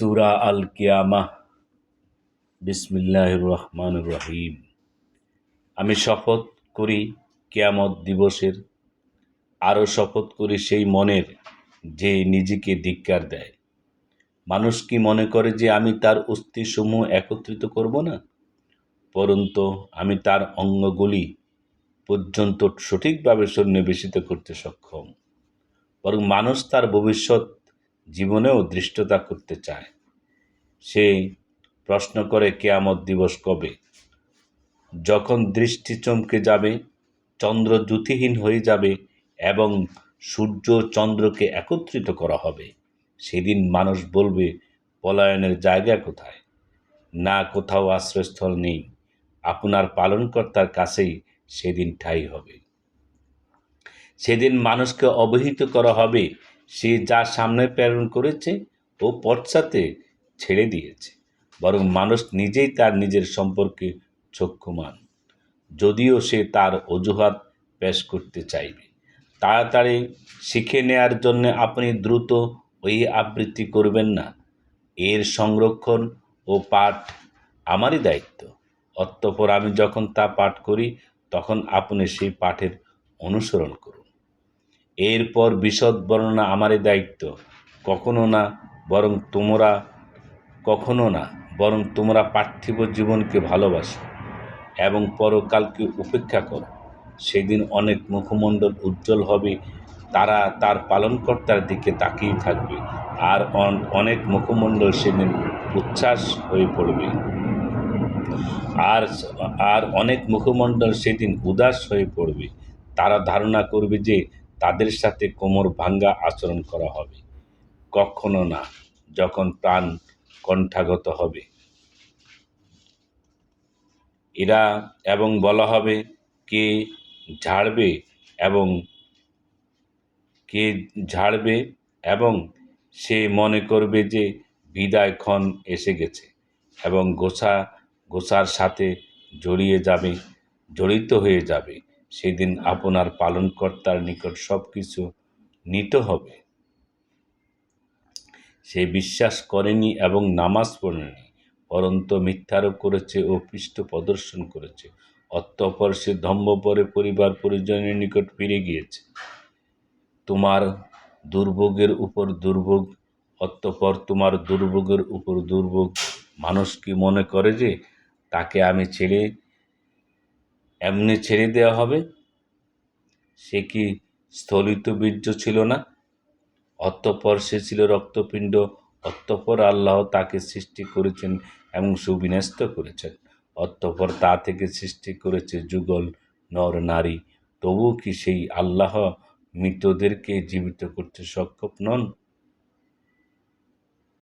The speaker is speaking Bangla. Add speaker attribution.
Speaker 1: সুরা আল কিয়ামাহ বিসমিল্লাহ রহমান রহিম আমি শপথ করি কিয়ামত দিবসের, আরও শপথ করি সেই মনের যে নিজেকে ধিক্কার দেয়। মানুষ কি মনে করে যে আমি তার অস্থিসমূহ একত্রিত করব না? পরন্তু আমি তার অঙ্গগুলি পর্যন্ত সঠিকভাবে সন্নিবেশিত করতে সক্ষম। বরং মানুষ তার ভবিষ্যৎ জীবনেও দৃষ্টতা করতে চায়। সে প্রশ্ন করে, কেয়ামত দিবস কবে? যখন দৃষ্টি চমকে যাবে, চন্দ্র জ্যোতিহীন হয়ে যাবে এবং সূর্য চন্দ্রকে একত্রিত করা হবে, সেদিন মানুষ বলবে, পলায়নের জায়গা কোথায়? না কোথাও আশ্রয়স্থল নেই। আপনার পালনকর্তার কাছেই সেদিন ঠাই হবে। সেদিন মানুষকে অবহিত করা হবে সে যা সামনে প্রেরণ করেছে ও পশ্চাতে ছেড়ে দিয়েছে। বরং মানুষ নিজেই তার নিজের সম্পর্কে চক্ষুমান। যদিও সে তার অজুহাত পেশ করতে চাইবে। তাড়াতাড়ি শিখে নেয়ার জন্য আপনি দ্রুত ওই আবৃত্তি করবেন না। এর সংরক্ষণ ও পাঠ আমারই দায়িত্ব। অতঃপর আমি যখন তা পাঠ করি, তখন আপনি সেই পাঠের অনুসরণ করুন। এরপর বিশদ বর্ণনা আমারই দায়িত্ব। কখনো না, বরং তোমরা, কখনো না, বরং তোমরা পার্থিব জীবনকে ভালোবাসো এবং পরকালকে উপেক্ষা করো। সেদিন অনেক মুখমণ্ডল উজ্জ্বল হবে, তারা তার পালনকর্তার দিকে তাকিয়ে থাকবে আর অনেক মুখমণ্ডল সেদিন উচ্ছ্বাস হয়ে পড়বে। আর আর অনেক মুখমণ্ডল সেদিন উদাস হয়ে পড়বে। তারা ধারণা করবে যে তাদের সাথে কোমর ভাঙ্গা আচরণ করা হবে। কখনো না, যখন প্রাণ কণ্ঠাগত হবে। এরা এবং বলা হবে, কে ঝাড়বে এবং কে ঝাড়বে এবং সে মনে করবে যে বিদায় ক্ষণ এসে গেছে এবং গোসা গোসার সাথে জড়িয়ে যাবে, জড়িত হয়ে যাবে। সেদিন আপনার পালনকর্তার নিকট সব কিছু নিতে হবে। সে বিশ্বাস করেনি এবং নামাজ পড়েনি, পরন্ত মিথ্যারোপ করেছে ও পৃষ্ঠ প্রদর্শন করেছে। অতঃপর সে ধম্বপরে পরিবার পরিজনের নিকট ফিরে গিয়েছে। তোমার দুর্ভোগের উপর দুর্ভোগ, অতঃপর তোমার দুর্ভোগের উপর দুর্ভোগ। মানুষ কি মনে করে যে তাকে আমি ছেড়ে এমনি ছেড়ে দেওয়া হবে। সে কি স্থলিত বীর্য ছিল না? অতঃপর সে ছিল রক্তপিণ্ড, অতঃপর আল্লাহ তাকে সৃষ্টি করেছেন এবং সুবিন্যস্ত করেছেন। অতঃপর তা থেকে সৃষ্টি করেছে যুগল, নর, নারী। তবুও কি সেই আল্লাহ মৃতদেরকে জীবিত করতে সক্ষম নন?